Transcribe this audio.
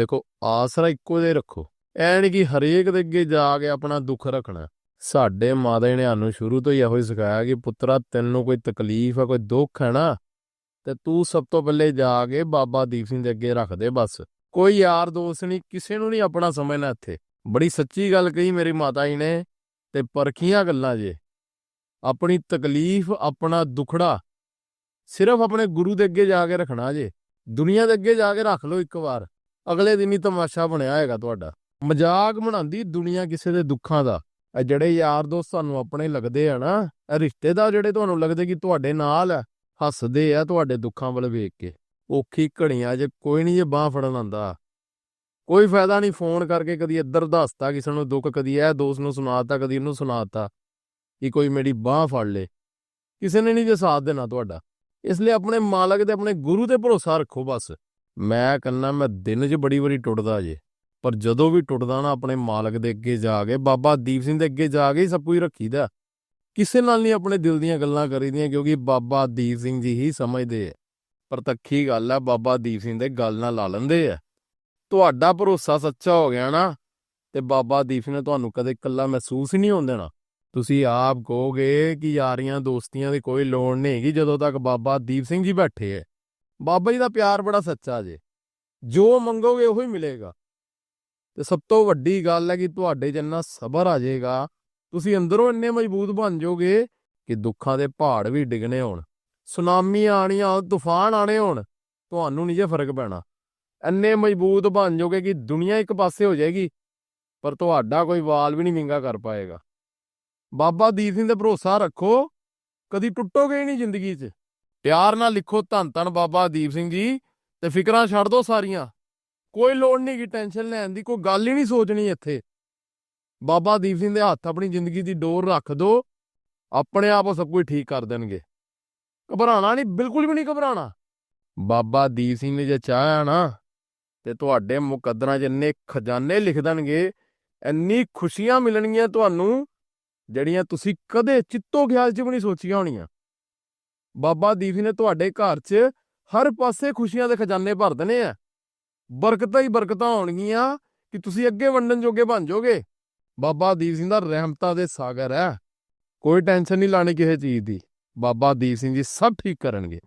ਦੇਖੋ, ਆਸਰਾ ਇੱਕੋ ਜਿਹਾ ਰੱਖੋ। ਐ ਨਹੀਂ ਕਿ ਹਰੇਕ ਦੇ ਅੱਗੇ ਜਾ ਕੇ ਆਪਣਾ ਦੁੱਖ ਰੱਖਣਾ। ਸਾਡੇ ਮਾਤਾ ਜੀ ਨੇ ਸਾਨੂੰ ਸ਼ੁਰੂ ਤੋਂ ਹੀ ਇਹੋ ਹੀ ਸਿਖਾਇਆ ਕਿ ਪੁੱਤਰਾ, ਤੈਨੂੰ ਕੋਈ ਤਕਲੀਫ ਹੈ ਕੋਈ ਦੁੱਖ ਹੈ ਨਾ, ਤੇ ਤੂੰ ਸਭ ਤੋਂ ਪਹਿਲੇ ਜਾ ਕੇ ਬਾਬਾ ਦੀਪ ਸਿੰਘ ਦੇ ਅੱਗੇ ਰੱਖ ਦੇ ਬਸ। ਕੋਈ ਯਾਰ ਦੋਸਤ ਨਹੀਂ, ਕਿਸੇ ਨੂੰ ਨਹੀਂ ਆਪਣਾ ਸਮਝਣਾ ਇੱਥੇ। ਬੜੀ ਸੱਚੀ ਗੱਲ ਕਹੀ ਮੇਰੀ ਮਾਤਾ ਜੀ ਨੇ, ਤੇ ਪਰਖੀਆਂ ਗੱਲਾਂ ਜੇ। ਆਪਣੀ ਤਕਲੀਫ, ਆਪਣਾ ਦੁਖੜਾ, ਸਿਰਫ ਆਪਣੇ ਗੁਰੂ ਦੇ ਅੱਗੇ ਜਾ ਕੇ ਰੱਖਣਾ ਜੇ। ਦੁਨੀਆ ਦੇ ਅੱਗੇ ਜਾ ਕੇ ਰੱਖ ਲਓ ਇੱਕ ਵਾਰ। ਅਗਲੇ ਦਿਨ ਹੀ ਤਮਾਸ਼ਾ ਬਣਿਆ ਹੈਗਾ ਤੁਹਾਡਾ। ਮਜ਼ਾਕ ਬਣਾਉਂਦੀ ਦੁਨੀਆ ਕਿਸੇ ਦੇ ਦੁੱਖਾਂ ਦਾ। ਇਹ ਜਿਹੜੇ ਯਾਰ ਦੋਸਤ ਤੁਹਾਨੂੰ ਆਪਣੇ ਲੱਗਦੇ ਆ ਨਾ, ਇਹ ਰਿਸ਼ਤੇਦਾਰ ਜਿਹੜੇ ਤੁਹਾਨੂੰ ਲੱਗਦੇ ਕਿ ਤੁਹਾਡੇ ਨਾਲ ਆ, ਹੱਸਦੇ ਆ ਤੁਹਾਡੇ ਦੁੱਖਾਂ ਵੱਲ ਵੇਖ ਕੇ। ਔਖੀ ਘੜੀਆਂ 'ਚ ਕੋਈ ਨਹੀਂ ਜੇ ਬਾਹ ਫੜਨ ਆਂਦਾ ਕੋਈ ਫਾਇਦਾ ਨਹੀਂ ਫੋਨ ਕਰਕੇ ਕਦੀ ਇੱਧਰ ਦੱਸਤਾ, ਕਿਸੇ ਨੂੰ ਦੁੱਖ, ਕਦੀ ਇਹ ਦੋਸਤ ਨੂੰ ਸੁਣਾਤਾ, ਕਦੀ ਉਹਨੂੰ ਸੁਣਾਤਾ ਕਿ ਕੋਈ ਮੇਰੀ ਬਾਹ ਫੜ ਲੇ। ਕਿਸੇ ਨੇ ਨਹੀਂ ਜੇ ਸਾਥ ਦੇਣਾ ਤੁਹਾਡਾ। ਇਸ ਲਈ ਆਪਣੇ ਮਾਲਕ ਤੇ ਆਪਣੇ ਗੁਰੂ ਤੇ ਭਰੋਸਾ ਰੱਖੋ ਬਸ। ਮੈਂ ਕਹਿੰਦਾ ਮੈਂ ਦਿਨ 'ਚ ਬੜੀ ਵਾਰੀ ਟੁੱਟਦਾ ਜੇ, ਪਰ ਜਦੋਂ ਵੀ ਟੁੱਟਦਾ ਨਾ ਆਪਣੇ ਮਾਲਕ ਦੇ ਅੱਗੇ ਜਾ ਕੇ, ਬਾਬਾ ਦੀਪ ਸਿੰਘ ਦੇ ਅੱਗੇ ਜਾ ਕੇ ਹੀ ਸਭ ਕੁਝ ਰੱਖੀਦਾ। ਕਿਸੇ ਨਾਲ ਨਹੀਂ ਆਪਣੇ ਦਿਲ ਦੀਆਂ ਗੱਲਾਂ ਕਰੀਦੀਆਂ ਕਿਉਂਕਿ ਬਾਬਾ ਦੀਪ ਸਿੰਘ ਜੀ ਹੀ ਸਮਝਦੇ ਆ। ਪ੍ਰਤੱਖੀ ਗੱਲ ਆ, ਬਾਬਾ ਦੀਪ ਸਿੰਘ ਦੇ ਗੱਲ ਨਾਲ ਲਾ ਲੈਂਦੇ ਆ। ਤੁਹਾਡਾ ਭਰੋਸਾ ਸੱਚਾ ਹੋ ਗਿਆ ਨਾ, ਤੇ ਬਾਬਾ ਦੀਪ ਸਿੰਘ ਨੇ ਤੁਹਾਨੂੰ ਕਦੇ ਇਕੱਲਾ ਮਹਿਸੂਸ ਹੀ ਨਹੀਂ ਹੋਣ ਦੇਣਾ। ਤੁਸੀਂ ਆਪ ਕਹੋਗੇ ਕਿ ਯਾਰੀਆਂ ਦੋਸਤੀਆਂ ਦੀ ਕੋਈ ਲੋੜ ਨਹੀਂ ਹੈਗੀ ਜਦੋਂ ਤੱਕ ਬਾਬਾ ਦੀਪ ਸਿੰਘ ਜੀ ਬੈਠੇ ਐ ਬਾਬਾ ਜੀ ਦਾ ਪਿਆਰ ਬੜਾ ਸੱਚਾ ਜੇ। ਜੋ ਮੰਗੋਗੇ ਉਹੀ ਮਿਲੇਗਾ। ਤੇ ਸਭ ਤੋਂ ਵੱਡੀ ਗੱਲ ਹੈ ਕਿ ਤੁਹਾਡੇ ਜਿੰਨਾ ਸਬਰ ਆ ਜਾਏਗਾ ਤੁਸੀਂ ਅੰਦਰੋਂ ਇੰਨੇ ਮਜ਼ਬੂਤ ਬਣ ਜਾਓਗੇ ਕਿ ਦੁੱਖਾਂ ਦੇ ਪਹਾੜ ਵੀ ਡਿੱਗਣੇ ਹੋਣ। ਸੁਨਾਮੀ ਆਣੀਆਂ ਤੂਫਾਨ ਆਣੇ ਹੋਣ, ਤੁਹਾਨੂੰ ਨਹੀਂ ਜੇ ਫ਼ਰਕ ਪੈਣਾ। ਇੰਨੇ ਮਜ਼ਬੂਤ ਬਣ ਜਾਓਗੇ ਕਿ ਦੁਨੀਆ ਇੱਕ ਪਾਸੇ ਹੋ ਜਾਏਗੀ, ਪਰ ਤੁਹਾਡਾ ਕੋਈ ਵਾਲ ਵੀ ਨਹੀਂ ਵਿੰਗਾ ਕਰ ਪਾਏਗਾ। ਬਾਬਾ ਦੀਪ ਸਿੰਘ ਤੇ ਭਰੋਸਾ ਰੱਖੋ, ਕਦੀ ਟੁੱਟੋਗੇ ਹੀ ਨਹੀਂ ਜ਼ਿੰਦਗੀ 'ਚ। ਪਿਆਰ ਨਾਲ ਲਿਖੋ ਧੰਨ ਧੰਨ ਬਾਬਾ ਦੀਪ ਸਿੰਘ ਜੀ ਤੇ ਫਿਕਰਾਂ ਛੱਡ ਦੋ ਸਾਰੀਆਂ। ਕੋਈ ਲੋੜ ਨਹੀਂ ਕਿ ਟੈਨਸ਼ਨ ਲੈਣ ਦੀ, ਕੋਈ ਗੱਲ ਹੀ ਨਹੀਂ ਸੋਚਣੀ ਇੱਥੇ। ਬਾਬਾ ਦੀਪ ਸਿੰਘ ਦੇ ਹੱਥ ਆਪਣੀ ਜ਼ਿੰਦਗੀ ਦੀ ਡੋਰ ਰੱਖ ਦੋ, ਆਪਣੇ ਆਪ ਉਹ ਸਭ ਕੁਝ ਠੀਕ ਕਰ ਦੇਣਗੇ। ਘਬਰਾਣਾ ਨਹੀਂ, ਬਿਲਕੁਲ ਵੀ ਨਹੀਂ ਘਬਰਾਣਾ ਬਾਬਾ ਦੀਪ ਸਿੰਘ ਨੇ ਜੇ ਚਾਹਿਆ ਨਾ ਤੇ ਤੁਹਾਡੇ ਮੁਕੱਦਰਾਂ 'ਚ ਇੰਨੇ ਖਜ਼ਾਨੇ ਲਿਖ ਦੇਣਗੇ, ਇੰਨੀ ਖੁਸ਼ੀਆਂ ਮਿਲਣਗੀਆਂ ਤੁਹਾਨੂੰ, ਜਿਹੜੀਆਂ ਤੁਸੀਂ ਕਦੇ ਚਿੱਤੋ ਖਿਆਲ 'ਚ ਵੀ ਨਹੀਂ ਸੋਚੀਆਂ ਹੋਣੀਆਂ। ਬਾਬਾ ਦੀਪ ਸਿੰਘ ਨੇ ਤੁਹਾਡੇ ਘਰ 'ਚ ਹਰ ਪਾਸੇ ਖੁਸ਼ੀਆਂ ਦੇ ਖਜ਼ਾਨੇ ਭਰ ਦੇਣੇ ਆ। ਬਰਕਤਾਂ ਹੀ ਬਰਕਤਾਂ ਹੋਣਗੀਆਂ ਕਿ ਤੁਸੀਂ ਅੱਗੇ ਵੰਡਣ ਜੋਗੇ ਬਣ ਜਾਓਗੇ। ਬਾਬਾ ਦੀਪ ਸਿੰਘ ਦਾ ਰਹਿਮਤਾਂ ਦੇ ਸਾਗਰ ਹੈ। ਕੋਈ ਟੈਨਸ਼ਨ ਨਹੀਂ ਲਾਣੀ ਕਿਸੇ ਚੀਜ਼ ਦੀ। ਬਾਬਾ ਦੀਪ ਸਿੰਘ ਜੀ ਸਭ ਠੀਕ ਕਰਨਗੇ।